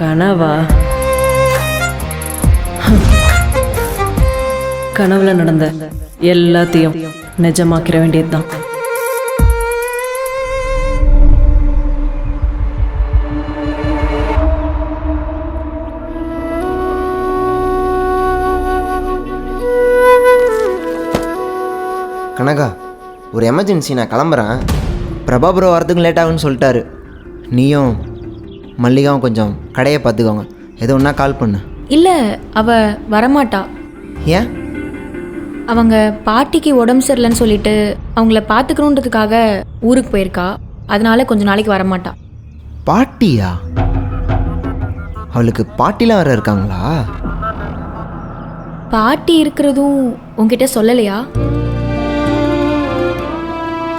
கனவா? கனவுல நடந்த எல்லாத்தையும் நிஜமாக்கிற வேண்டியதுதான். கனகா ஒரு எமர்ஜென்சி நான் கிளம்புறேன். பிரபா ப்ரோ வரதுக்கு லேட் ஆகுன்னு சொல்லிட்டாரு. நீயும் மல்லிகாவும் கொஞ்சம் கடையை பார்த்துக்கோங்க. எது ஒன்றா கால் பண்ணு. இல்லை அவ வரமாட்டா. ஏன்? அவங்க பாட்டிக்கு உடம்பு சரியில்லைன்னு சொல்லிட்டு அவங்கள பார்த்துக்கணுன்றதுக்காக ஊருக்கு போயிருக்கா. அதனால கொஞ்ச நாளைக்கு வரமாட்டா. பாட்டியா? அவளுக்கு பாட்டிலாம் வேற இருக்காங்களா? பாட்டி இருக்கிறதும் உங்ககிட்ட சொல்லலையா?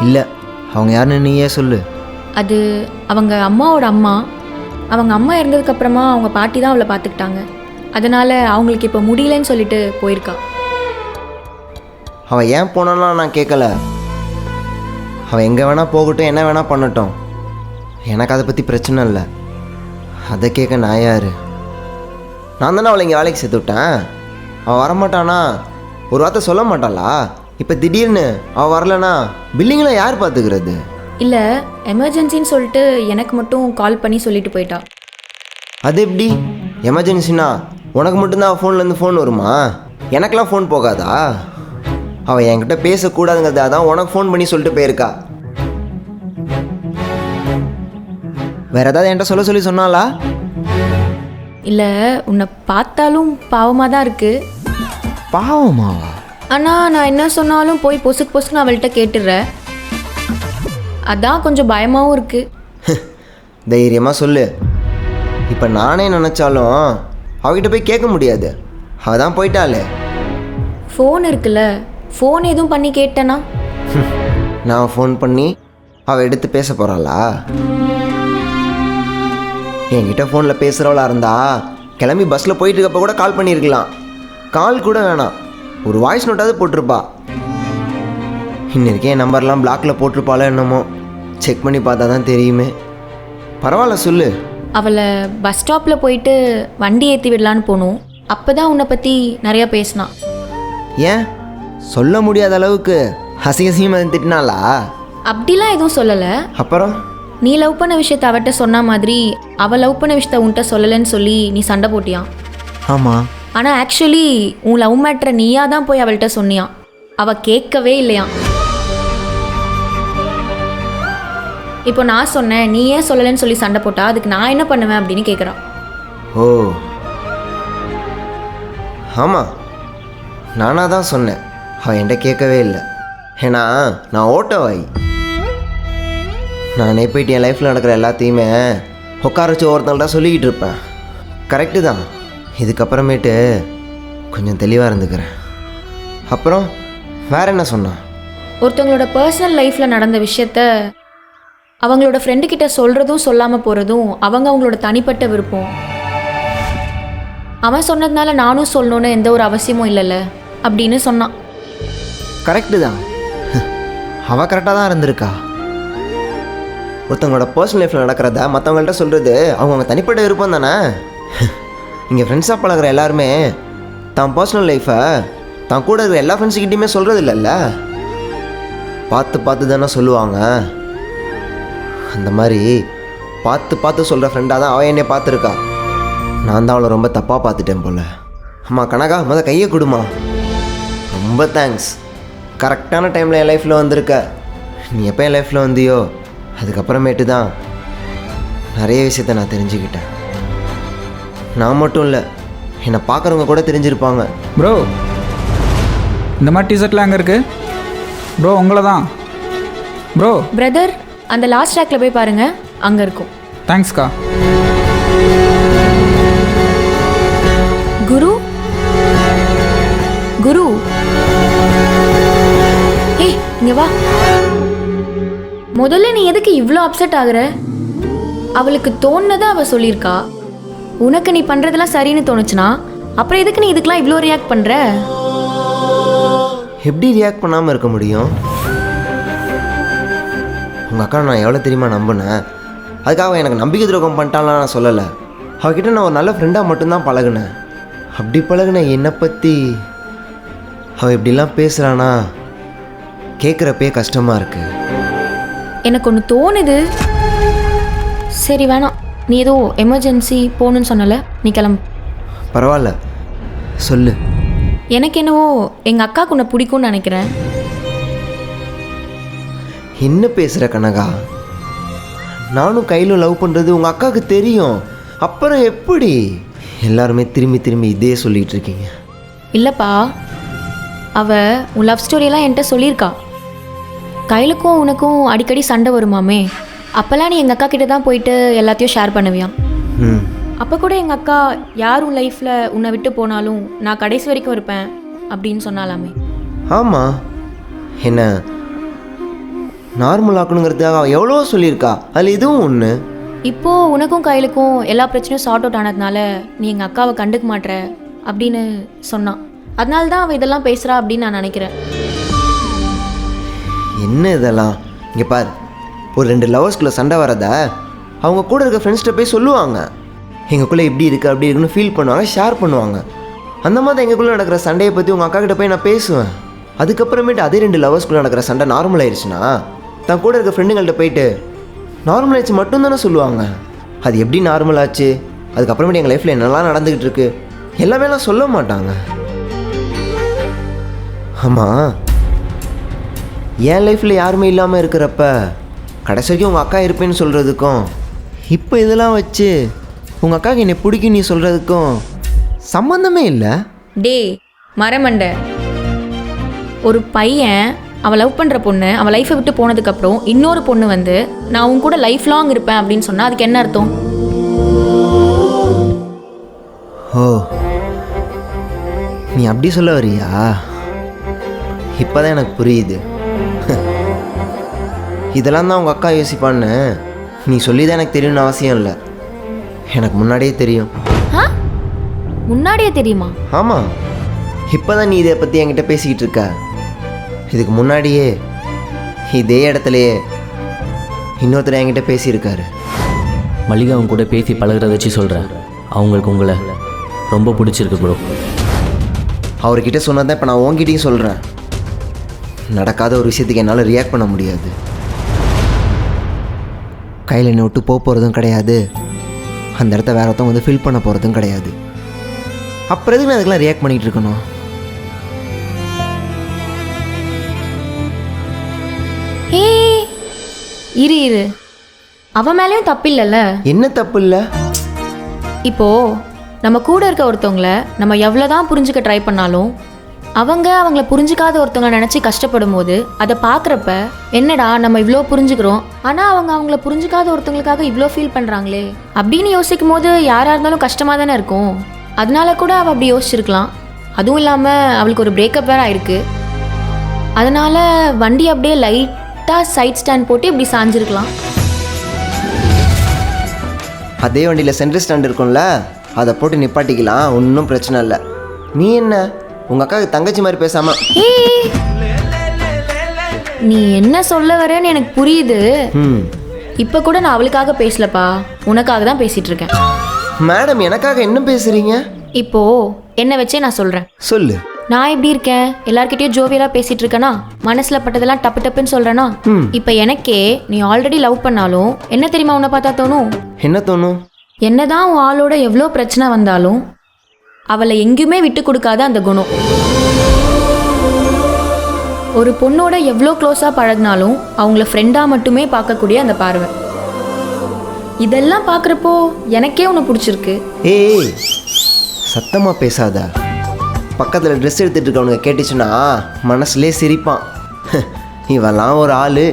இல்லை அவங்க யாருன்னு நீயே சொல்லு. அது அவங்க அம்மாவோட அம்மா. அவங்க அம்மா இறந்ததுக்கு அப்புறமா அவங்க பாட்டி தான் அவளை பார்த்துக்கிட்டாங்க. அதனால அவங்களுக்கு இப்போ முடியலன்னு சொல்லிட்டு போயிருக்கா. அவள் ஏன் போனாலாம் நான் கேட்கல அவள் எங்கே வேணால் போகட்டும் என்ன வேணால் பண்ணட்டும். எனக்கு அதை பற்றி பிரச்சனை இல்லை. அதை கேட்க நான் யார்? நான் தானே அவளை இங்கே வேலைக்கு சேர்த்து விட்டேன். அவள் வரமாட்டானா? ஒரு வார்த்தை சொல்ல மாட்டாளா? இப்போ திடீர்னு அவள் வரலனா பில்லிங்கில் யார் பார்த்துக்கிறது? இல்லை எமர்ஜென்சின்னு சொல்லிட்டு எனக்கு மட்டும் கால் பண்ணி சொல்லிட்டு போயிட்டா. அது எப்படி? எமர்ஜென்சினா உனக்கு மட்டும்தான் ஃபோன்லேருந்து ஃபோன் வருமா? எனக்கெல்லாம் ஃபோன் போகாதா? அவள் என்கிட்ட பேசக்கூடாதுங்கிறதா தான் உனக்கு ஃபோன் பண்ணி சொல்லிட்டு போயிருக்கா. வேற ஏதாவது என்கிட்ட சொல்ல சொல்லி சொன்னாலா இல்லை உன்னை பார்த்தாலும் பாவமாக தான் இருக்குது பாவமாவா? ஆனால் நான் என்ன சொன்னாலும் போய் பொசுக்கு பொசுக்குன்னு அவள்கிட்ட கேட்டுடுற அதான் கொஞ்சம் பயமாகவும் இருக்குது தைரியமாக சொல்லு. இப்போ நானே நினச்சாலும் அவகிட்ட போய் கேட்க முடியாது. அவள் தான் போயிட்டாளே. ஃபோன் இருக்குல்ல. ஃபோன் எதுவும் பண்ணி கேட்டேனா? நான் ஃபோன் பண்ணி அவள் எடுத்து பேச போகிறாளா என்கிட்ட ஃபோனில் பேசுகிறவளா இருந்தா கிளம்பி பஸ்ஸில் போயிட்டு இருக்கப்ப கூட கால் பண்ணியிருக்கலாம். கால் கூட வேணாம். ஒரு வாய்ஸ் நோட்டாவது போட்டிருப்பா. இன்னைக்கே என் நம்பர்லாம் பிளாக்ல போட்டிருப்பாளோ என்னமோ. செக் பண்ணி பார்த்தா தான் தெரியுமே. பரவாயில்ல சொல்லு. அவளை பஸ் ஸ்டாப்பில் போயிட்டு வண்டி ஏற்றி விடலான்னு போனோம். அப்போ தான் உன்னை பற்றி நிறையா பேசினான் ஏன்? சொல்ல முடியாத அளவுக்கு அசிங்கசிங்கமாக திட்டினாளா? அப்படிலாம் எதுவும் சொல்லலை. அப்புறம்? நீ லவ் பண்ண விஷயத்த அவட்ட சொன்ன மாதிரி அவள் லவ் பண்ண விஷயத்த உன்கிட்ட சொல்லலைன்னு சொல்லி நீ சண்டை போட்டியான் ஆமாம் ஆனால் ஆக்சுவலி உன் லவ் மேட்ரை நீயா தான் போய் அவள்கிட்ட சொன்னியான் அவள் கேட்கவே இல்லையாம் இப்போ நான் சொன்னேன் நீ ஏன் சொல்லலைன்னு சொல்லி சண்டை போட்டா அதுக்கு நான் என்ன பண்ணுவேன் அப்படின்னு கேட்குறான் ஓ. ஆமாம் நானாக தான் சொன்னேன். அவன் என்கிட்ட கேட்கவே இல்லை. ஏன்னா நான் ஓட்டவாய். நானே போயிட்டு என் லைஃப்பில் நடக்கிற எல்லாத்தையுமே உட்கார வச்சு ஒருத்தங்கள்ட்ட சொல்லிக்கிட்டு இருப்பேன். கரெக்டு தான். இதுக்கப்புறமேட்டு கொஞ்சம் தெளிவாக இருந்துக்கிறேன். அப்புறம் வேற என்ன சொன்னான்? ஒருத்தவங்களோட பர்சனல் லைஃப்பில் நடந்த விஷயத்த அவங்களோட ஃப்ரெண்டு கிட்ட சொல்கிறதும் சொல்லாமல் போகிறதும் அவங்க அவங்களோட தனிப்பட்ட விருப்பம். அவன் சொன்னதுனால நானும் சொல்லணும்னு எந்த ஒரு அவசியமும் இல்லைல்ல அப்படின்னு சொன்னான். கரெக்டு தான். அவள் கரெக்டாக தான் இருந்திருக்கா. ஒருத்தவங்களோட பர்சனல் லைஃப்பில் நடக்கிறத மற்றவங்கள்ட்ட சொல்கிறது அவங்கவுங்க தனிப்பட்ட விருப்பம் தானே? இங்கே ஃப்ரெண்ட்ஸாக பழகுற எல்லாருமே தான் பர்சனல் லைஃப்பை தான் கூட இருக்கிற எல்லா ஃப்ரெண்ட்ஸுக்கிட்டையுமே சொல்கிறது இல்லைல்ல பார்த்து பார்த்து தானே சொல்லுவாங்க. அந்த மாதிரி பார்த்து பார்த்து சொல்கிற ஃப்ரெண்டாக தான் அவன் என்னை பார்த்துருக்கா. நான் தான் அவளை ரொம்ப தப்பாக பார்த்துட்டேன் போல. அம்மா கனகா முத கையை கொடுமா. ரொம்ப தேங்க்ஸ் கரெக்டான டைமில் என் லைஃப்பில் வந்திருக்க. நீ எப்போ என் லைஃப்பில் வந்தியோ அதுக்கப்புறமேட்டு தான் நிறைய விஷயத்த நான் தெரிஞ்சுக்கிட்டேன். நான் மட்டும் இல்லை என்னை பார்க்குறவங்க கூட தெரிஞ்சிருப்பாங்க. ப்ரோ இந்த மாதிரி டிஷர்ட்லாம் எங்கே இருக்குது ப்ரோ உங்களை தான் ப்ரோ பிரதர் அந்த லாஸ்ட் ட்ராக்ல போய் பாருங்க அங்கே இருக்கும். தேங்க்ஸ்க்கா குரு? குரு? ஏய் இங்க வா. முதல்ல நீ எதுக்கு இவ்வளோ அப்செட் ஆகுற? அவளுக்கு தோணுனதை அவ சொல்லியிருக்கா. உனக்கு நீ பண்றதெல்லாம் சரின்னு தோணுச்சுன்னா அப்புறம் எதுக்கு நீ இதுக்கெல்லாம் இவ்வளோ ரியாக்ட் பண்ற? எப்படி ரியாக்ட் பண்ணாமல் இருக்க முடியும்? உங்கள் அக்கா நான் எவ்வளோ தெரியுமா நம்பினேன்? அதுக்காக எனக்கு நம்பிக்கை துரோகம் பண்ணிட்டாலாம் நான் சொல்லலை. அவகிட்ட நான் ஒரு நல்ல ஃப்ரெண்டாக மட்டும்தான் பழகுனேன். அப்படி பழகுன என்னை பற்றி அவள் இப்படிலாம் பேசுகிறானா கேட்குறப்பே கஷ்டமாக இருக்குது எனக்கு ஒன்று தோணுது. சரி வேணாம். நீ ஏதோ எமர்ஜென்சி போகணுன்னு சொன்னல நீ கிளம்பு. பரவாயில்ல. சொல்லு. எனக்கு என்னவோ எங்கள் அக்காவுக்கு உன்னை பிடிக்கும்னு நினைக்கிறேன். என்ன பேசுகிற கனகா? நானும் கையில் லவ் பண்ணுறது உங்கள் அக்காவுக்கு தெரியும். அப்புறம் எப்படி? எல்லாருமே திரும்பி திரும்பி இதே சொல்லிகிட்டு இருக்கீங்க. இல்லைப்பா அவ உன் லவ் ஸ்டோரியெல்லாம் என்கிட்ட சொல்லியிருக்கா. கைலுக்கும் உனக்கும் அடிக்கடி சண்டை வருமாமே. அப்போல்லாம் நீ எங்கள் அக்கா கிட்ட தான் போயிட்டு எல்லாத்தையும் ஷேர் பண்ணுவியாம் ம். அப்போ கூட எங்கள் அக்கா யார் உன் லைஃப்பில் உன்னை விட்டு போனாலும் நான் கடைசி வரைக்கும் இருப்பேன் அப்படின்னு சொன்னாலாமே ஆமாம் என்ன நார்மல் ஆக்கணுங்கிறதுக்காக அவள் எவ்வளோ சொல்லியிருக்கா. அதில் இதுவும் ஒன்று இப்போ உனக்கும் கையிலுக்கும் எல்லா பிரச்சனையும் சார்ட் அவுட் ஆனதுனால நீ எங்கள் அக்காவை கண்டுக்க மாட்ற அப்படின்னு சொன்னான். அதனால தான் அவள் இதெல்லாம் பேசுகிறா அப்படின்னு நான் நினைக்கிறேன். என்ன இதெல்லாம்? இங்கே பார். ஒரு ரெண்டு லவர்ஸ்குள்ளே சண்டை வரத அவங்க கூட இருக்க ஃப்ரெண்ட்ஸ்கிட்ட போய் சொல்லுவாங்க. எங்களுக்குள்ளே இப்படி இருக்குது அப்படி இருக்குன்னு ஃபீல் பண்ணுவாங்க ஷேர் பண்ணுவாங்க. அந்த மாதிரி எங்களுக்குள்ளே நடக்கிற சண்டையை பற்றி உங்கள் அக்கா கிட்ட போய் நான் பேசுவேன். அதுக்கப்புறமேட்டு அதே ரெண்டு லவர்ஸ்குள்ளே நடக்கிற சண்டை நார்மல் ஆயிடுச்சுன்னா தன் கூட இருக்க ஃப்ரெண்டுங்கள்ட்ட போயிட்டு நார்மல் ஆயிடுச்சு மட்டும்தானே சொல்லுவாங்க. அது எப்படி நார்மல் ஆச்சு? அதுக்கப்புறமேட்டு எங்கள் லைஃப்பில் என்னெல்லாம் நடந்துக்கிட்டு இருக்கு? எல்லாமேலாம் சொல்ல மாட்டாங்க. ஆமாம் என் லைஃப்பில் யாருமே இல்லாமல் இருக்கிறப்ப கடைசி வரைக்கும் உங்கள் அக்கா இருப்பேன்னு சொல்கிறதுக்கும் இப்போ இதெல்லாம் வச்சு உங்கள் அக்காவுக்கு என்னை பிடிக்கும் நீ சொல்கிறதுக்கும் சம்மந்தமே இல்லை? டே மரமண்டை. ஒரு பையன் அவன் லவ் பண்ணுற பொண்ணு அவன் லைஃப்பை விட்டு போனதுக்கப்புறம் இன்னொரு பொண்ணு வந்து நான் உன் கூட லைஃப் லாங் இருப்பேன் அப்படின்னு சொன்னால் அதுக்கு என்ன அர்த்தம்? ஓ. நீ அப்படி சொல்ல வரியா இப்போதான் எனக்கு புரியுது. இதெல்லாம் தான் உங்கள் அக்கா யோசிப்பான்னு. நீ சொல்லி தான் எனக்கு தெரியணும்னு அவசியம் இல்லை. எனக்கு முன்னாடியே தெரியும். முன்னாடியே தெரியுமா? ஆமாம் இப்போ தான் நீ இதை பற்றி என்கிட்ட பேசிக்கிட்டு இருக்க. இதுக்கு முன்னாடியே இதே இடத்துலையே இன்னொருத்தர் என்கிட்ட பேசியிருக்காரு. மல்லிகா அவங்க கூட பேசி பழகுறத வச்சு சொல்கிறேன் அவங்களுக்கு உங்களை ரொம்ப பிடிச்சிருக்கு ப்ரோ அவர்கிட்ட சொன்னதான் இப்போ நான் உன்கிட்டயும் சொல்கிறேன் நடக்காத ஒரு விஷயத்துக்கு என்னால் ரியாக்ட் பண்ண முடியாது. கையில் என்னை விட்டு போக போகிறதும் கிடையாது. அந்த இடத்த வேற ஒருத்தவங்க வந்து ஃபில் பண்ண போகிறதும் கிடையாது. அப்புறம் எதுக்கு நான் அதுக்கெல்லாம் ரியாக்ட் பண்ணிகிட்டு இருக்கணும்? ஏ இரு இரு. அவன் மேலேயும் தப்பு இல்லைல்ல என்ன தப்பு இல்லை இப்போ நம்ம கூட இருக்க ஒருத்தவங்கள நம்ம எவ்வளோதான் புரிஞ்சுக்க ட்ரை பண்ணாலும் அவங்க அவங்கள புரிஞ்சுக்காத ஒருத்தவங்க நினச்சி கஷ்டப்படும் போது அதை பார்க்குறப்ப என்னடா நம்ம இவ்வளோ புரிஞ்சுக்கிறோம் ஆனால் அவங்க அவங்கள புரிஞ்சுக்காத ஒருத்தவங்களுக்காக இவ்வளோ ஃபீல் பண்ணுறாங்களே அப்படின்னு யோசிக்கும் போது யாராக இருந்தாலும் கஷ்டமாக தானே இருக்கும். அதனால கூட அவள் அப்படி யோசிச்சிருக்கலாம். அதுவும் இல்லாமல் அவளுக்கு ஒரு பிரேக்கப் வேற ஆயிருக்கு. அதனால வண்டி அப்படியே லைட்டாக சைட் ஸ்டாண்ட் போட்டு இப்படி சாஞ்சிருக்கலாம். அதே வண்டியில் சென்ட்ரல் ஸ்டாண்ட் இருக்கும்ல அதை போட்டு நிப்பாட்டிக்கலாம் ஒன்றும் பிரச்சனை இல்லை. நீ என்ன? உங்கள் அக்காவுக்கு தங்கச்சி மாதிரி பேசாமல் ஏய்! நீ என்ன சொல்ல வரேன்னு எனக்கு புரியுது. ம் இப்போ கூட நான் அவளுக்காக பேசலப்பா. உனக்காக தான் பேசிட்டு இருக்கேன். மேடம் எனக்காக என்ன பேசுகிறீங்க இப்போ என்ன வச்சே நான் சொல்றேன். சொல்லு. நான் எப்படி இருக்கேன்? எல்லார்கிட்டயும் ஜோவியலா பேசிட்டு இருக்கேனா? மனசுல பட்டதெல்லாம் டப்பு டப்புன்னு சொல்றேனா? ம். இப்போ எனக்கே நீ ஆல்ரெடி லவ் பண்ணாலும் என்ன தெரியுமா உன்னை பார்த்தா தோணும்? என்ன தோணும்? என்னதான் உன் ஆளோட எவ்வளோ பிரச்சனை வந்தாலும் அவளை எங்கேயுமே விட்டு கொடுக்காத அந்த குணம். ஒரு பொண்ணோட எவ்வளோ க்ளோஸாக பழகினாலும் அவங்கள ஃப்ரெண்டாக மட்டுமே பார்க்கக்கூடிய அந்த பார்வை. இதெல்லாம் பார்க்குறப்போ எனக்கே உன்னை பிடிச்சிருக்கு. ஏய் சத்தமாக பேசாத. பக்கத்தில் ட்ரெஸ் எடுத்துட்டு இருக்கவனுங்க கேட்டுச்சுன்னா மனசுலே சிரிப்பான். இவெல்லாம் ஒரு ஆள்.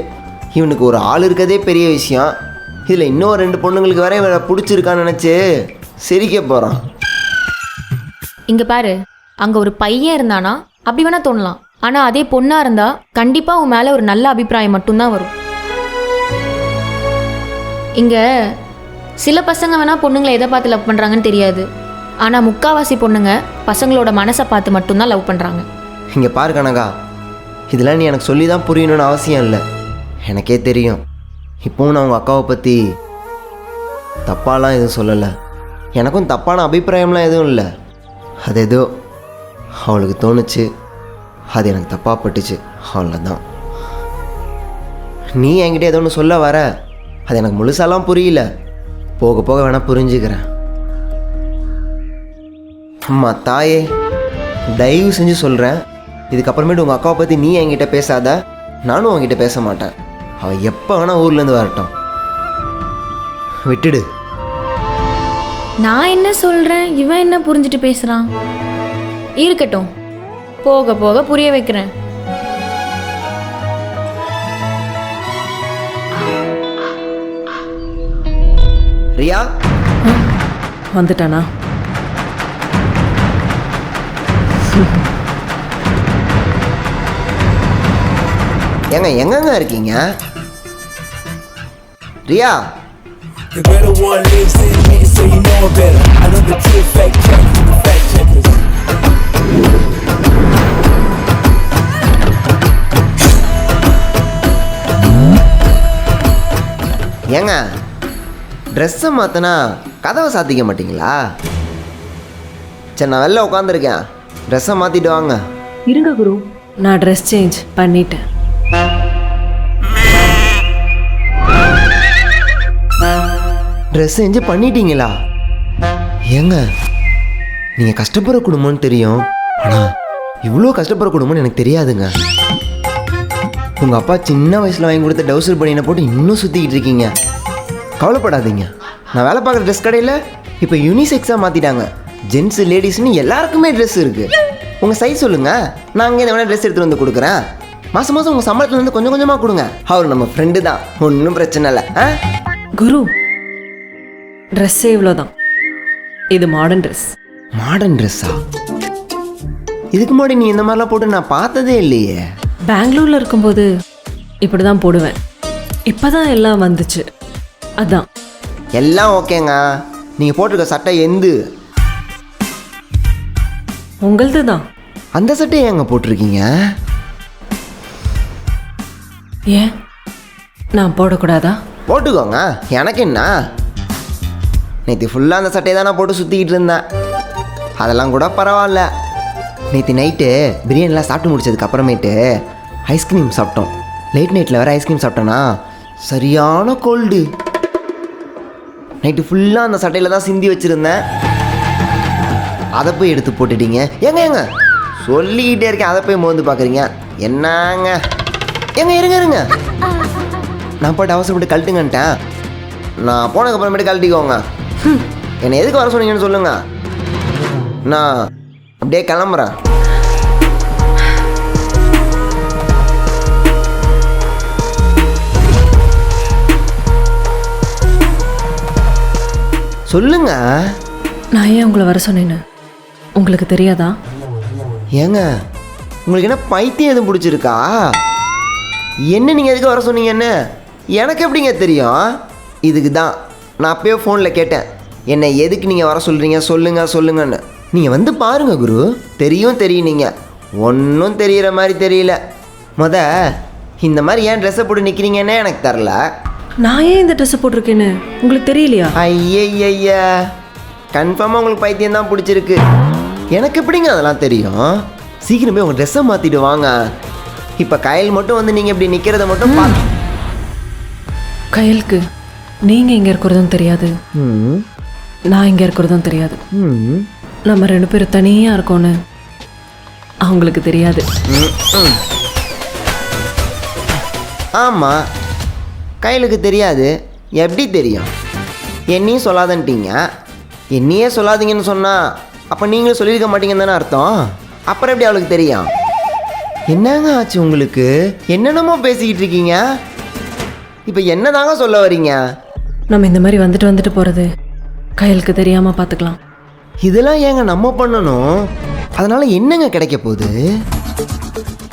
இவனுக்கு ஒரு ஆள் இருக்கதே பெரிய விஷயம். இதில் இன்னும் ரெண்டு பொண்ணுங்களுக்கு வேற இவனை பிடிச்சிருக்கான்னு நினச்சி சிரிக்க போகிறான் இங்கே பாரு அங்கே ஒரு பையன் இருந்தானா அப்படி வேணால் தோணலாம். ஆனால் அதே பொண்ணாக இருந்தால் கண்டிப்பாக உன் மேலே ஒரு நல்ல அபிப்பிராயம் மட்டும்தான் வரும். இங்கே சில பசங்க வேணால் பொண்ணுங்களை எதை பார்த்து லவ் பண்ணுறாங்கன்னு தெரியாது. ஆனால் முக்காவாசி பொண்ணுங்க பசங்களோட மனசை பார்த்து மட்டும்தான் லவ் பண்ணுறாங்க இங்கே பாரு கனகா இதெல்லாம் நீ எனக்கு சொல்லி தான் புரியணும்னு அவசியம் இல்லை. எனக்கே தெரியும். இப்போவும் நான் உங்கள் அக்காவை பற்றி தப்பாலாம் எதுவும் சொல்லலை. எனக்கும் தப்பான அபிப்பிராயம்லாம் எதுவும் இல்லை. அது ஏதோ அவளுக்கு தோணுச்சு. அது எனக்கு தப்பாக பட்டுச்சு. அவ்வளோதான் நீ என்கிட்ட ஏதோ ஒன்று சொல்ல வர. அது எனக்கு முழுசாலாம் புரியல. போக போக வேணால் புரிஞ்சுக்கிறேன். அம்மா தாயே தயவு செஞ்சு சொல்கிறேன் இதுக்கப்புறமேட்டு உங்கள் அக்காவை பற்றி நீ என்கிட்ட பேசாத. நானும் உன்கிட்ட பேச மாட்டேன். அவள் எப்போ வேணால் ஊர்லேருந்து வரட்டும். விட்டுடு. நான் என்ன சொல்கிறேன் இவன் என்ன புரிஞ்சுட்டு பேசுகிறான் இருக்கட்டும். போக போக புரிய வைக்கிறேன். ரியா? வந்துட்டானா? ஏங்க எங்கங்க இருக்கீங்க? Riya? The better one lives in me, so you know it better. I know the truth, fact check, the fact checkers. ஏங்க ட்ரெஸ்ஸை மாற்றினா கதவை சாத்திக்க மாட்டீங்களா? சரி நான் வெளில உட்காந்துருக்கேன் ட்ரெஸ்ஸை மாற்றிட்டு வாங்க. இருங்க குரு நான் ட்ரெஸ் சேஞ்ச் பண்ணிட்டேன். ட்ரெஸ் செஞ்சு பண்ணிட்டீங்களா? ஏங்க நீங்கள் கஷ்டப்படுற குடும்பம்னு தெரியும். ஆனா இவ்வளோ கஷ்டப்படுற குடும்பம்னு எனக்கு தெரியாதுங்க. உங்கள் அப்பா சின்ன வயசில் வாங்கி கொடுத்த டவுசர் பனியனை போட்டு இன்னும் சுற்றிக்கிட்டு இருக்கீங்க. கவலைப்படாதீங்க. நான் வேலை பார்க்குற ட்ரெஸ் கடையில் இப்போ யூனிசெக்ஸாக மாற்றிட்டாங்க ஜென்ஸு லேடிஸ்னு எல்லாருக்குமே ட்ரெஸ் இருக்குது உங்கள் சைஸ் சொல்லுங்கள் நான் அங்கே வேணால் ட்ரெஸ் எடுத்துகிட்டு வந்து கொடுக்குறேன்? மாதம் மாதம் உங்கள் சம்பளத்துலேருந்து கொஞ்சம் கொஞ்சமாக கொடுங்க. அவர் நம்ம ஃப்ரெண்டு தான். ஒன்றும் பிரச்சனை இல்லை. ஆ? குரு ட்ரெஸ்ஸே இவ்வளோதான் இது மாடர்ன் ட்ரெஸ் மாடர்ன் ட்ரெஸ்ஸா இதுக்கு முன்னாடி நீ இந்த மாதிரிலாம் போட்டு நான் பார்த்ததே இல்லையே. பெங்களூரில் இருக்கும்போது இப்படி தான் போடுவேன். இப்போ தான் எல்லாம் வந்துச்சு. அதான். எல்லாம் ஓகேங்க. நீங்கள் போட்டிருக்க சட்டை எந்து? உங்களது தான் அந்த சட்டையை ஏங்க போட்டிருக்கீங்க? ஏன்? நான் போடக்கூடாதா? போட்டுக்கோங்க. எனக்கு என்ன? நேற்று ஃபுல்லாக அந்த சட்டையை தான் நான் போட்டு சுற்றிக்கிட்டு இருந்தேன். அதெல்லாம் கூட பரவாயில்ல. நேற்று நைட்டு பிரியாணிலாம் சாப்பிட்டு முடிச்சதுக்கு அப்புறமேட்டு ஐஸ்கிரீம் சாப்பிட்டோம். லேட் நைட்டில் வேறு ஐஸ்கிரீம் சாப்பிட்டோன்னா சரியான கோல்டு நைட்டு ஃபுல்லாக அந்த சட்டையில் தான் சிந்தி வச்சுருந்தேன். அதை போய் எடுத்து போட்டுட்டீங்க. ஏங்க ஏங்க? சொல்லிக்கிட்டே இருக்கேன். அதை போய் மோந்து பார்க்குறீங்க. என்னங்க? ஏங்க இருங்க இருங்க. நான் போட்டு அவசரப்பட்டு கழட்டுங்கன்ட்டேன். நான் போனதுக்கு அப்புறமேட்டு கழட்டிக்கோங்க. என்னை எதுக்கு வர சொன்னீங்கன்னு சொல்லுங்க. நான் அப்படியே கிளம்புறேன். சொல்லுங்க. நான் ஏன் உங்களை வர சொன்னேன்னு? உங்களுக்கு தெரியாதா? ஏங்க உங்களுக்கு என்ன பைத்தியம் எதுவும் பிடிச்சிருக்கா? என்ன நீங்கள் எதுக்கு வர சொன்னீங்கன்னு? எனக்கு எப்படிங்க தெரியும்? இதுக்கு தான். நான் அப்பயே ஃபோனில் கேட்டேன். என்னை எதுக்கு நீங்கள் வர சொல்கிறீங்க சொல்லுங்க சொல்லுங்கன்னு. நீங்கள் வந்து பாருங்க குரு. தெரியும் தெரியும் நீங்கள் ஒன்றும் தெரிகிற மாதிரி தெரியல. முத இந்த மாதிரி ஏன் ட்ரெஸ்ஸை போட்டு நிற்கிறீங்கன்னே எனக்கு தரல நான் ஏன் இந்த ட்ரெஸ்ஸை போட்டிருக்கேன்னு? உங்களுக்கு தெரியலையா? ஐயய்யா. கன்ஃபார்மாக உங்களுக்கு பைத்தியம் தான் பிடிச்சிருக்கு. எனக்கு எப்படிங்க அதெல்லாம் தெரியும்? சீக்கிரமே உங்கள் ட்ரெஸ்ஸை மாற்றிட்டு வாங்க. இப்போ கயல் மட்டும் வந்து நீங்கள் இப்படி நிற்கிறத மட்டும் பா கையலுக்கு நீங்கள் இங்கே இருக்கிறதும் தெரியாது. ம். நான் இங்கே இருக்கிறதும் தெரியாது. ம். நம்ம ரெண்டு பேரும் தனியாக இருக்கோன்னு அவங்களுக்கு தெரியாது. ஆமாம் கையலுக்கு தெரியாது. எப்படி தெரியும்? என்னையும் சொல்லாதன்ட்டீங்க. என்னையே சொல்லாதீங்கன்னு சொன்னால் அப்போ நீங்களும் சொல்லியிருக்க மாட்டீங்கன்னு தானே அர்த்தம்? அப்புறம் எப்படி அவளுக்கு தெரியும்? என்னங்க ஆச்சு உங்களுக்கு? என்னென்னமோ பேசிக்கிட்டு இருக்கீங்க? இப்போ என்னதாங்க சொல்ல வரீங்க? நம்ம இந்த மாதிரி வந்துட்டு வந்துட்டு போகிறது கையலுக்கு தெரியாமல் பார்த்துக்கலாம் இதெல்லாம் ஏங்க நம்ம பண்ணணும்? அதனால் என்னங்க கிடைக்க போகுது?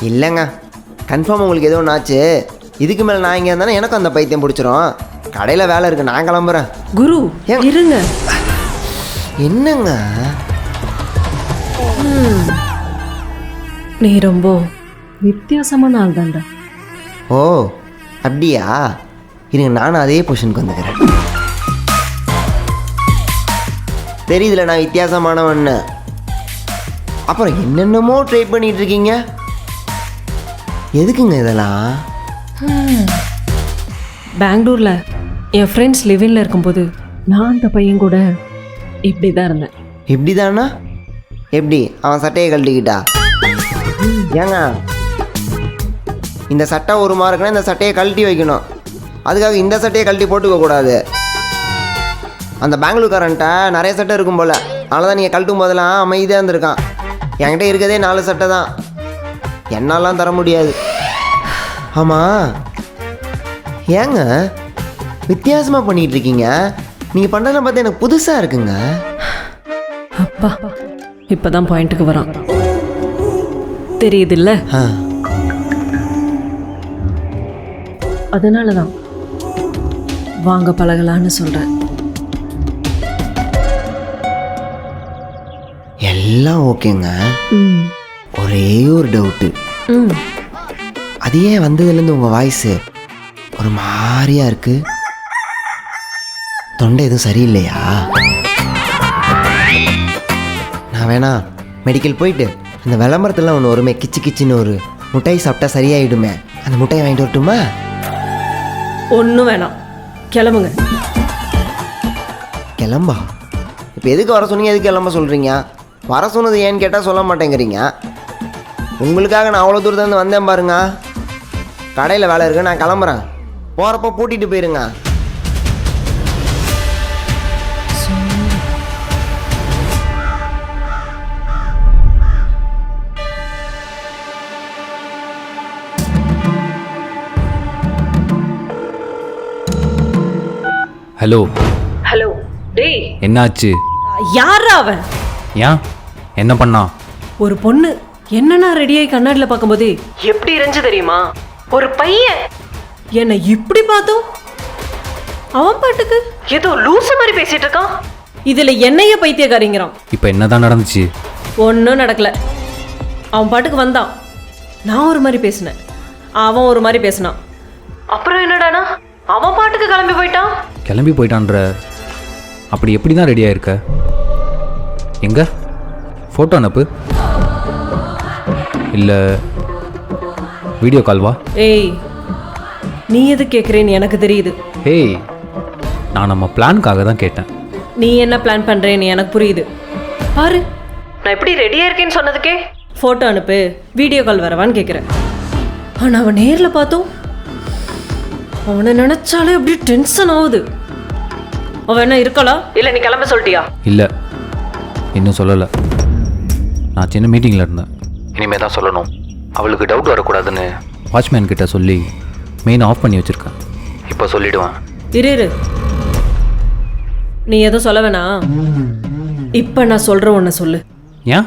இல்லைங்க. கன்ஃபார்ம் உங்களுக்கு எதுவும் ஆச்சு. இதுக்கு மேலே நான் இங்கே இருந்தானே எனக்கும் அந்த பைத்தியம் பிடிச்சிரும். கடையில் வேலை இருக்குது நான் கிளம்புறேன். குரு? இருங்க. என்னங்க? நீ ரொம்ப வித்தியாசமான ஆள் தான்டா ஓ அப்படியா? இருங்க நானும் அதே பொசிஷனுக்கு வந்துக்கிறேன். தெரியுதுல நான் வித்தியாசமானவன்னு. அப்புறம் என்னென்னமோ ட்ரை பண்ணிட்டு இருக்கீங்க எதுக்குங்க இதெல்லாம்? பெங்களூரில் என் ஃப்ரெண்ட்ஸ் லிவிங்கில் இருக்கும்போது நான் அந்த பையன் கூட இப்படி தான் இருந்தேன். எப்படிதானா எப்படி? அவன் சட்டையை கழட்டிக்கிட்டா? ஏங்க இந்த சட்டை ஒரு மார்க்குனா இந்த சட்டையை கழட்டி வைக்கணும். அதுக்காக இந்த சட்டையை கழட்டி போட்டுக்க கூடாது. அந்த பெங்களூர்காரன்ட்ட நிறைய சட்டை இருக்கும் போல். அதனால தான் நீங்கள் கழட்டும் போதெல்லாம் அமைதியாக இருந்திருக்கான். என்கிட்ட இருக்கதே நாலு சட்டை தான். என்னாலாம் தர முடியாது. ஆமாம் ஏங்க வித்தியாசமாக பண்ணிகிட்டு இருக்கீங்க நீங்கள் பண்ணுறதெல்லாம் பார்த்தா எனக்கு புதுசாக இருக்குங்க. அப்பா இப்போ தான் பாயிண்ட்டுக்கு வரான். தெரியுதுல்ல? அதனால தான் வாங்க பழகலான்னு சொல்கிறேன் எல்லாம் ஓகேங்க. ம். ஒரே ஒரு டவுட்டு ம். அது ஏன் வந்ததுலேருந்து உங்கள் வாய்ஸு ஒரு மாதிரியா இருக்கு? தொண்டை எதுவும் சரியில்லையா? நான் வேணா மெடிக்கல் போயிட்டு அந்த விளம்பரத்துலாம் ஒன்று வருமே கிச்சு கிச்சின்னு ஒரு முட்டாய் சாப்பிட்டா சரியாயிடுமே. அந்த முட்டையை வாங்கிட்டு வரட்டுமா? ஒன்றும் வேணாம். கிளம்புங்க. கிளம்பா? இப்போ எதுக்கு வர சொன்னீங்க? எதுக்கு கிளம்ப சொல்கிறீங்க வர சொன்னது ஏன்னு கேட்டால் சொல்ல மாட்டேங்கிறீங்க. உங்களுக்காக நான் அவ்வளோ தூரத்துலேருந்து வந்தேன் பாருங்க. கடையில் வேலை இருக்கு நான் கிளம்புறேன். போகிறப்ப பூட்டிகிட்டு போயிருங்க. ஹலோ. ஹலோ. டேய். என்னாச்சு? யாரா அவன்? ஏன்? என்ன பண்ணா? ஒரு பொண்ணு. என்னன்னா ரெடியாகி கண்ணாடியில் பார்க்கும்போது? எப்படி இருந்துச்சு தெரியுமா? ஒரு பையன். என்னை இப்படி பார்த்தோம்? அவன் பாட்டுக்கு? ஏதோ லூசு மாதிரி பேசிட்டு இருக்கான். இதுல என்னைய பைத்தியக்காரிங்கிறான். இப்போ என்னதான் நடந்துச்சு? ஒன்றும் நடக்கல. அவன் பாட்டுக்கு வந்தான். நான் ஒரு மாதிரி பேசினேன். அவன் ஒரு மாதிரி பேசினான். அப்புறம் என்னடானா? அவன் பாட்டுக்கு கிளம்பி போயிட்டான்? கிளம்பி போயிட்டான்ற. அப்படி எப்படி தான் ரெடியாக இருக்க எங்க? ஃபோட்டோ அனுப்பு. இல்லை வீடியோ கால்வா ஏய் நீ எது கேட்குறேன்னு எனக்கு தெரியுது. ஹேய் நான் நம்ம பிளான்காக தான் கேட்டேன். நீ என்ன பிளான் பண்றேன்னு எனக்கு புரியுது. பாரு. நான் எப்படி ரெடியா இருக்கேன்னு சொன்னதுக்கே? ஃபோட்டோ அனுப்பு வீடியோ கால் வரவான்னு கேட்குறேன் ஆனால் அவன் நேரில் பார்த்தோம். அவனை நினைச்சாலே அப்படியே டென்ஷன் ஆகுது. அவன் என்ன இருக்கலாம் இல்லை நீ கிளம்ப சொல்லிட்டியா? இல்லை. இன்னும் சொல்லலை. நான் சின்ன மீட்டிங்கில் இருந்தேன். இனிமேல் தான் சொல்லணும். அவளுக்கு டவுட் வரக்கூடாதுன்னு வாட்ச்மேன் கிட்ட சொல்லி மெயின் ஆஃப் பண்ணி வச்சுருக்கேன். இப்போ சொல்லிடுவேன். இரு இரு. நீ எதுவும் சொல்ல வேணாம். இப்போ நான் சொல்கிற ஒன்று சொல்லு. ஏன்?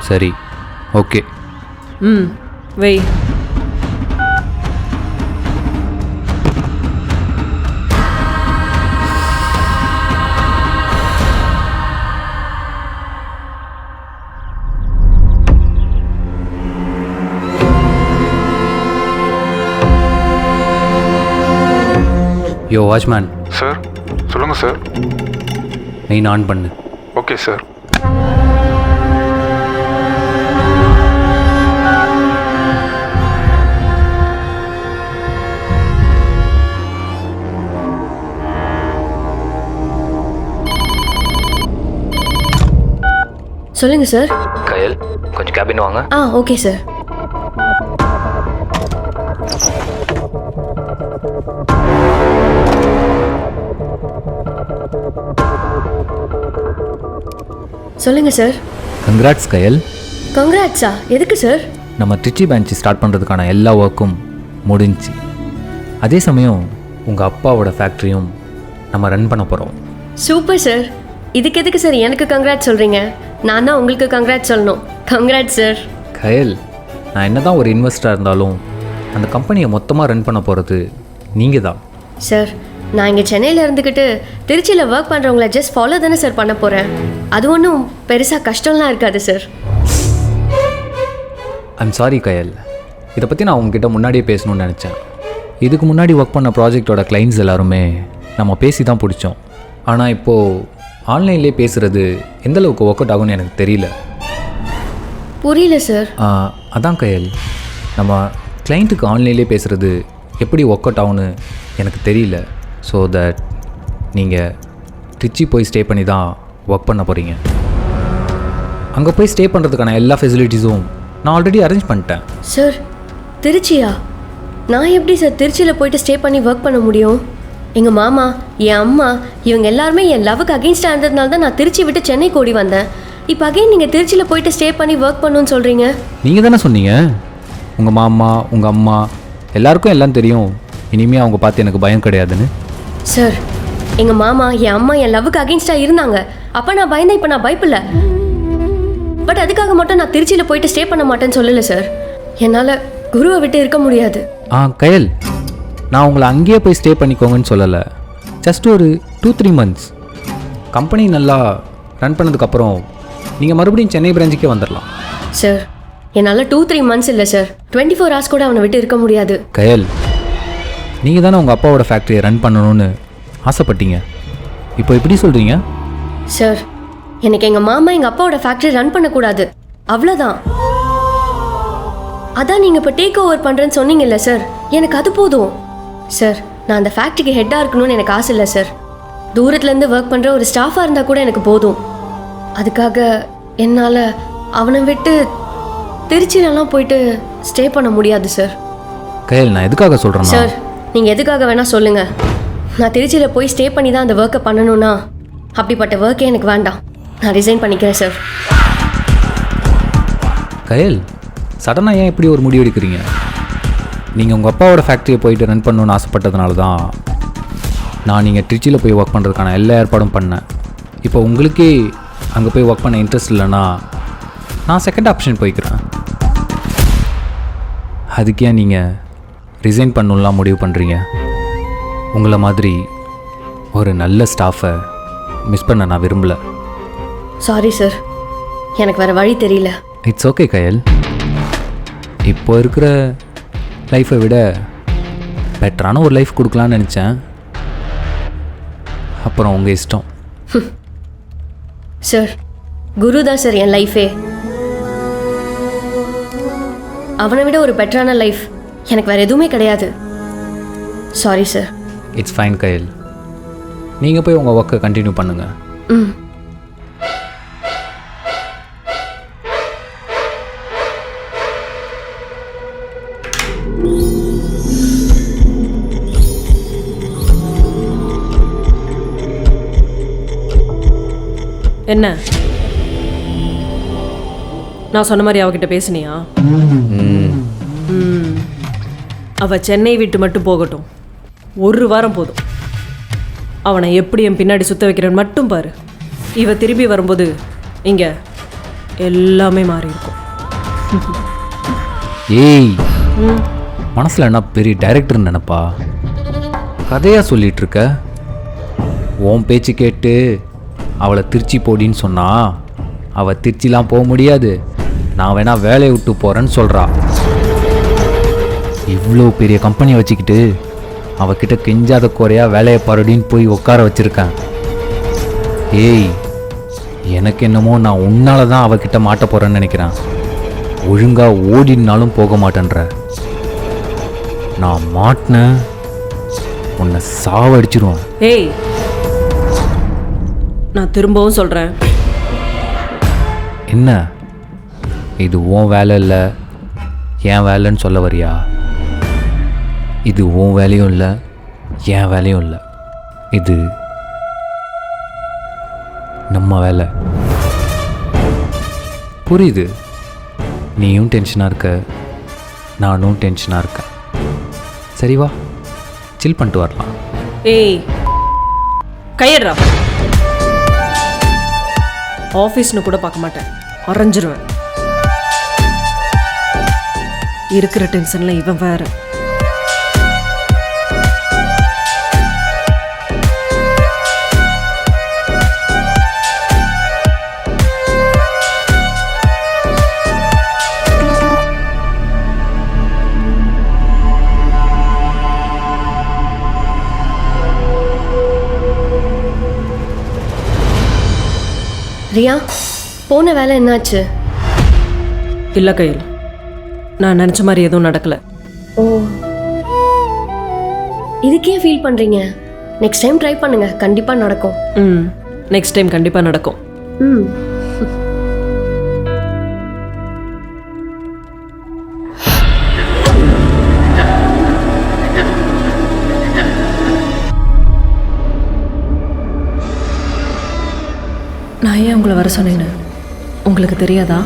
சரி. ஓகே. ம் வெய் யோ வாட்ச்மேன் சார் சொல்லுங்கள் சார் மெயின் ஆன் பண்ணு. ஓகே சார் சொல்லுங்க சார் கயல் கொஞ்சம் கேபின் வாங்க. ஆ ஓகே சார் சொல்லுங்க சார் கங்க்ராட்ஸ் கயல் கங்க்ராட்ஸா எதுக்கு சார் நம்ம ட்ரிச்சி பேங்க் ஸ்டார்ட் பண்ணுறதுக்கான எல்லா ஒர்க்கும் முடிஞ்சுச்சு அதே சமயம் உங்கள் அப்பாவோட ஃபேக்ட்ரியும் நம்ம ரன் பண்ண போகிறோம் சூப்பர் சார் இதுக்கு எதுக்கு சார் எனக்கு கங்க்ராட் சொல்கிறீங்க நான் தான் உங்களுக்கு கங்க்ராட் சொல்லணும். கங்க்ராட் சார் கயல் நான் என்ன தான் ஒரு இன்வெஸ்டராக இருந்தாலும் அந்த கம்பெனியை மொத்தமாக ரன் பண்ண போகிறது நீங்கள் தான் சார் நான் இங்கே சென்னையில் இருந்துக்கிட்டு திருச்சியில் ஒர்க் பண்ணுறவங்கள ஜஸ்ட் ஃபாலோ தானே சார் பண்ண போகிறேன் அது ஒன்றும் பெருசாக கஷ்டம்லாம் இருக்காது சார் ஐம் சாரி கயல் இதை பற்றி நான் உங்ககிட்ட முன்னாடியே பேசணும்னு நினச்சேன். இதுக்கு முன்னாடி ஒர்க் பண்ண ப்ராஜெக்டோட கிளைண்ட்ஸ் எல்லாருமே நம்ம பேசி தான் பிடிச்சோம். ஆனால் இப்போது ஆன்லைன்லேயே பேசுகிறது எந்த அளவுக்கு ஒர்க் அவுட் ஆகும்னு எனக்கு தெரியல. புரியல சார் அதான் கயல் நம்ம கிளைண்ட்டுக்கு ஆன்லைன்லேயே பேசுகிறது எப்படி ஒர்க் அவுட் ஆகும்னு எனக்கு தெரியல. ஸோ தட் நீங்கள் திருச்சி போய் ஸ்டே பண்ணி தான் ஒர்க் பண்ண போகிறீங்க அங்கே போய் ஸ்டே பண்ணுறதுக்கான எல்லா ஃபெசிலிட்டிஸும் நான் ஆல்ரெடி அரேஞ்ச் பண்ணிட்டேன். சார் திருச்சியா? நான் எப்படி சார் திருச்சியில் போயிட்டு ஸ்டே பண்ணி ஒர்க் பண்ண முடியும்? எங்கள் மாமா என் அம்மா இவங்க எல்லாருமே என் லவ்வுக்கு அகெயின்ஸ்டாக இருந்ததுனால தான் நான் திருச்சி விட்டு சென்னைக்கு ஓடி வந்தேன். இப்போ அகைன் நீங்கள் திருச்சியில் போயிட்டு ஸ்டே பண்ணி ஒர்க் பண்ணணும்னு சொல்கிறீங்க நீங்கள் தானே சொன்னீங்க? உங்கள் மாமா உங்கள் அம்மா எல்லாருக்கும் எல்லாம் தெரியும். இனிமேல் அவங்க பார்த்து எனக்கு பயம் கிடையாதுன்னு. சார் எங்கள் மாமா என் அம்மா என் லவ்வுக்கு அகெயின்ஸ்டாக இருந்தாங்க. அப்போ நான் பயந்தேன் இப்போ நான் பயப்பில்ல. பட் அதுக்காக மட்டும் நான் திருச்சியில் போயிட்டு ஸ்டே பண்ண மாட்டேன்னு சொல்லலை சார் என்னால் குருவை விட்டு இருக்க முடியாது. ஆ கயல் நான் உங்களை அங்கேயே போய் ஸ்டே பண்ணிக்கோங்கன்னு சொல்லலை. ஜஸ்ட் ஒரு டூ த்ரீ மந்த்ஸ் கம்பெனி நல்லா ரன் பண்ணதுக்கப்புறம் நீங்கள் மறுபடியும் சென்னை பிரான்ச்சுக்கே வந்துடலாம் சார் என்னால் டூ த்ரீ மந்த்ஸ் இல்லை சார் டுவெண்ட்டி ஃபோர் ஹவர்ஸ் கூட அவனை விட்டு இருக்க முடியாது. கயல் நீங்கள் தானே உங்கள் அப்பாவோட ஃபேக்ட்ரியை ரன் பண்ணணும்னு ஆசைப்பட்டீங்க. இப்போ எப்படி சொல்கிறீங்க சார் எனக்கு எங்கள் மாமா எங்கள் அப்பாவோட ஃபேக்ட்ரி ரன் பண்ணக்கூடாது. அவ்வளோதான் அதான் நீங்கள் இப்போ டேக் ஓவர் பண்ணுறேன்னு சொன்னீங்கல்ல சார் எனக்கு அது போதும். சார் நான் அந்த ஃபேக்ட்ரிக்கு ஹெட்டாக இருக்கணும்னு எனக்கு ஆசை இல்லை சார் தூரத்துலேருந்து ஒர்க் பண்ணுற ஒரு ஸ்டாஃபாக இருந்தால் கூட எனக்கு போதும். அதுக்காக என்னால் அவனை விட்டு திருச்சியிலலாம் போயிட்டு ஸ்டே பண்ண முடியாது சார் கயல் நான் எதுக்காக சொல்கிறேன்னா சார் நீங்கள் எதுக்காக வேணால் சொல்லுங்கள் நான் திருச்சியில் போய் ஸ்டே பண்ணி தான் அந்த ஒர்க்கை பண்ணணும்னா அப்படிப்பட்ட ஒர்க்கே எனக்கு வேண்டாம். நான் ரிசைன் பண்ணிக்கிறேன் சார் கயல் சடனாக ஏன் இப்படி ஒரு முடிவு எடுக்கிறீங்க? நீங்கள் உங்கள் அப்பாவோட ஃபேக்ட்ரியை போயிட்டு ரன் பண்ணணும்னு ஆசைப்பட்டதுனால தான் நான் நீங்கள் திருச்சியில் போய் ஒர்க் பண்ணுறதுக்கான எல்லா ஏற்பாடும் பண்ணேன். இப்போ உங்களுக்கே அங்கே போய் ஒர்க் பண்ண இன்ட்ரெஸ்ட் இல்லைன்னா நான் செகண்ட் ஆப்ஷன் போய்க்கிறேன். அதுக்கே நீங்கள் ரிசைன் பண்ணணும்லாம் முடிவு பண்ணுறீங்க உங்களை மாதிரி ஒரு நல்ல ஸ்டாஃபை மிஸ் பண்ண நான் விரும்பலை. சாரி சார் எனக்கு வேறு வழி தெரியல. இட்ஸ் ஓகே கயல் இப்போ இருக்கிற லைஃப்பை விட பெட்டரான ஒரு லைஃப் கொடுக்கலான்னு நினச்சேன். அப்புறம் உங்கள் இஷ்டம். சார் குரு தான் சார் என் லைஃபே அவனை விட ஒரு பெட்டரான லைஃப் எனக்கு வேறு எதுவுமே கிடையாது. Sorry sir it's fine Kayal நீங்கள் போய் உங்கள் ஒர்க்கை கண்டினியூ பண்ணுங்கள் ம். என்ன? நான் சொன்ன மாதிரி அவகிட்ட பேசுனியா. அவ சென்னை விட்டு மட்டும் போகட்டும். ஒரு வாரம் போதும். அவனை எப்படி என் பின்னாடி சுத்த வைக்கிறேன்னு மட்டும் பாரு. இவ திரும்பி வரும்போது இங்க எல்லாமே மாறி இருக்கும் ஏய் மனசில் என்ன பெரிய டைரக்டர் நினப்பா? கதையாக சொல்லிட்டு இருக்க உன் பேச்சு கேட்டு அவளை திருச்சி போடின்னு சொன்னா அவள் திருச்சிலாம் போக முடியாது. நான் வேணா வேலையை விட்டு போகிறேன்னு சொல்கிறா இவ்வளோ பெரிய கம்பெனியை வச்சுக்கிட்டு அவகிட்ட கெஞ்சாத குறையா வேலையை பாருடின்னு போய் உட்கார வச்சிருக்கேன். ஏய் எனக்கு என்னமோ நான் உன்னால தான் அவகிட்ட மாட்ட போகிறேன்னு நினைக்கிறேன். ஒழுங்கா ஓடினாலும் போக மாட்டேன்ற. நான் மாட்டினேன் உன்னை சாவடிச்சிருவேன். ஏய் நான் திரும்பவும் சொல்கிறேன் என்ன? இது உன் வேலை இல்லை என் வேலைன்னு சொல்ல வரியா? இது உன் வேலையும் இல்லை என் வேலையும் இல்லை. இது நம்ம வேலை. புரியுது? நீயும் டென்ஷனாக இருக்க நானும் டென்ஷனாக இருக்கேன். சரி வா சில் பண்ணிட்டு வரலாம். ஏய் கையடுறா. ஆஃபீஸ்னு கூட பார்க்க மாட்டேன். அரைஞ்சிருவேன். இருக்கிற டென்ஷனில் இவன் வேற. ரியா போன வேலை என்னாச்சு? இல்லை கையில். நான் நினச்ச மாதிரி எதுவும் நடக்கலை. ஓ. இதுக்கே ஃபீல் பண்ணுறீங்க நெக்ஸ்ட் டைம் ட்ரை பண்ணுங்க. கண்டிப்பாக நடக்கும். ம். நெக்ஸ்ட் டைம் கண்டிப்பாக நடக்கும். ம். உங்களை வர சொன்னேன்னு உங்களுக்கு தெரியாதா?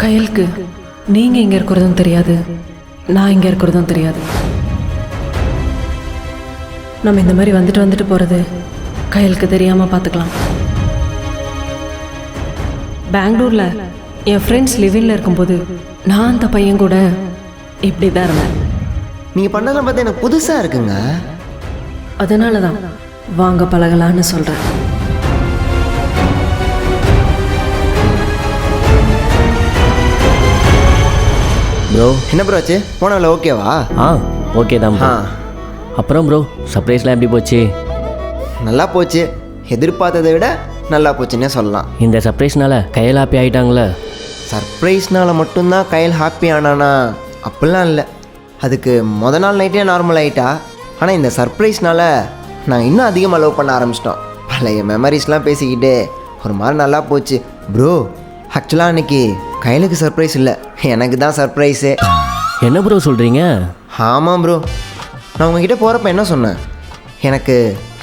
கையலுக்கு நீங்கள் இங்கே இருக்கிறதும் தெரியாது நான் இங்கே இருக்கிறதும் தெரியாது. நம்ம இந்த மாதிரி வந்துட்டு வந்துட்டு போகிறது கையலுக்கு தெரியாமல் பார்த்துக்கலாம். பெங்களூரில் என் ஃப்ரெண்ட்ஸ் லிவிங்கில் இருக்கும்போது நான் அந்த பையன் கூட இப்படி தான் இருந்தேன். நீங்கள் பண்ணதெல்லாம் பார்த்தா எனக்கு புதுசாக இருக்குங்க. அதனால தான் வாங்க பழகலான்னு சொல்கிறேன் ப்ரோ என்ன ப்ரோ ஆச்சு? போனவில் ஓகேவா ஆ ஓகே தான் ஆ. அப்புறம் ப்ரோ சர்ப்ரைஸ்லாம் எப்படி போச்சு? நல்லா போச்சு. எதிர்பார்த்ததை விட நல்லா போச்சுன்னே சொல்லலாம். இந்த சர்ப்ரைஸ்னால கையில் ஹாப்பி ஆகிட்டாங்களே சர்ப்ரைஸ்னால மட்டும்தான் கையில் ஹாப்பி ஆனானா? அப்படிலாம் இல்லை. அதுக்கு முத நாள் நைட்டே நார்மல் ஆகிட்டா ஆனால் இந்த சர்ப்ரைஸ்னால நான் இன்னும் அதிகமாக லவ் பண்ண ஆரம்பிச்சிட்டோம். பழைய மெமரிஸ்லாம் பேசிக்கிட்டு. ஒரு மாதிரி நல்லா போச்சு. ப்ரோ ஆக்சுவலாக அன்னைக்கு கையலுக்கு சர்ப்ரைஸ் இல்லை. எனக்கு தான் சர்ப்ரைஸே என்ன ப்ரோ சொல்கிறீங்க ஆமாம் ப்ரோ நான் உங்ககிட்ட போகிறப்ப என்ன சொன்னேன்? எனக்கு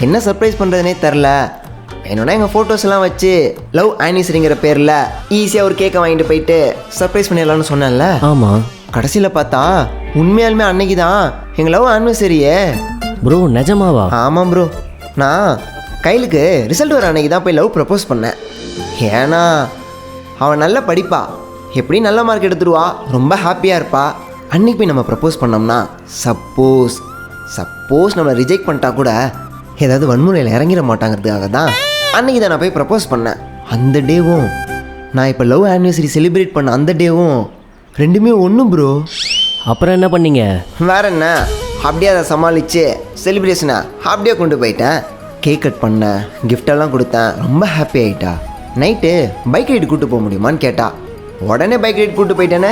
என்ன சர்ப்ரைஸ் பண்ணுறதுனே தெரில என்னோட எங்கள் ஃபோட்டோஸ் எல்லாம் வச்சு லவ் ஆனிவர்சரிங்கிற பேரில் ஈஸியாக ஒரு கேக்கை வாங்கிட்டு போயிட்டு சர்ப்ரைஸ் பண்ணிடலாம்னு சொன்னேன்ல. ஆமாம் கடைசியில் பார்த்தா உண்மையாலுமே அன்னைக்கு தான் எங்கள் லவ் ஆனிவர்சரியே ப்ரோ நிஜமாவா? ஆமாம் ப்ரோ நான் கைலுக்கு ரிசல்ட் வர அன்னைக்கு தான் போய் லவ் ப்ரப்போஸ் பண்ணேன். ஏன்னா அவன் நல்ல படிப்பா. எப்படி நல்ல மார்க் எடுத்துருவா? ரொம்ப ஹாப்பியாக இருப்பா. அன்னைக்கு போய் நம்ம ப்ரப்போஸ் பண்ணோம்னா சப்போஸ் சப்போஸ் நம்மளை ரிஜெக்ட் பண்ணிட்டா கூட ஏதாவது வன்முறையில் இறங்கிட மாட்டாங்கிறதுக்காக தான் அன்னைக்கு தான் நான் போய் ப்ரப்போஸ் பண்ணேன். அந்த டேவும் நான் இப்போ லவ் ஆனிவர்சரி செலிப்ரேட் பண்ண அந்த டேவும் ரெண்டுமே ஒன்று ப்ரோ அப்புறம் என்ன பண்ணீங்க? வேற என்ன? அப்படியே அதை சமாளித்து செலிப்ரேஷனை அப்படியே கொண்டு போயிட்டேன். கேக் கட் பண்ணேன் கிஃப்டெல்லாம் கொடுத்தேன். ரொம்ப ஹாப்பி ஆகிட்டா நைட்டு பைக் ரைடு கூட்டு போக முடியுமான்னு கேட்டா உடனே பைக் ரைடு கூட்டு போயிட்டேனே.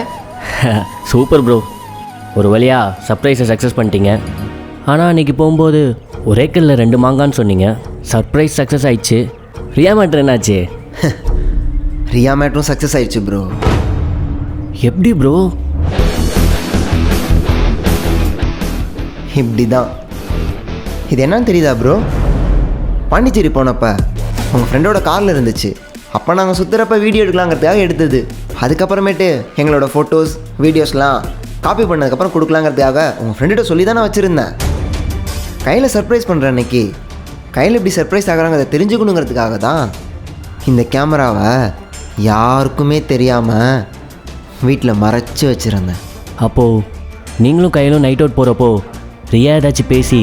சூப்பர் ப்ரோ ஒரு வழியா சர்ப்ரைஸை சக்ஸஸ் பண்ணிட்டீங்க. ஆனால் அன்றைக்கி போகும்போது ஒரே கல்லில் ரெண்டு மாங்கான்னு சொன்னீங்க. சர்ப்ரைஸ் சக்ஸஸ் ஆயிடுச்சு. ரியா மேட்ரு என்னாச்சு? ரியா மேட்ரும் சக்ஸஸ் ஆயிடுச்சு ப்ரோ எப்படி ப்ரோ இப்படி தான் இது என்னன்னு தெரியுதா ப்ரோ பாண்டிச்சேரி போனப்ப உங்கள் ஃப்ரெண்டோட காரில் இருந்துச்சு. அப்போ நாங்கள் சுற்றுறப்ப வீடியோ எடுக்கலாங்கிறதுக்காக எடுத்தது. அதுக்கப்புறமேட்டு எங்களோட ஃபோட்டோஸ் வீடியோஸ்லாம் காப்பி பண்ணதுக்கப்புறம் கொடுக்கலாங்கிறதுக்காக உங்கள் ஃப்ரெண்டுகிட்ட சொல்லி தான் நான் வச்சுருந்தேன். கையில் சர்ப்ரைஸ் பண்ணுறேன் அன்னைக்கு கையில் எப்படி சர்ப்ரைஸ் ஆகிறாங்கிறத தெரிஞ்சுக்கணுங்கிறதுக்காக தான் இந்த கேமராவை யாருக்குமே தெரியாமல் வீட்டில் மறைச்சி வச்சுருந்தேன். அப்போது நீங்களும் கையிலும் நைட் அவுட் போகிறப்போ ரியா ஏதாச்சும் பேசி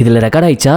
இதில் ரெக்கார்ட் ஆயிடுச்சா?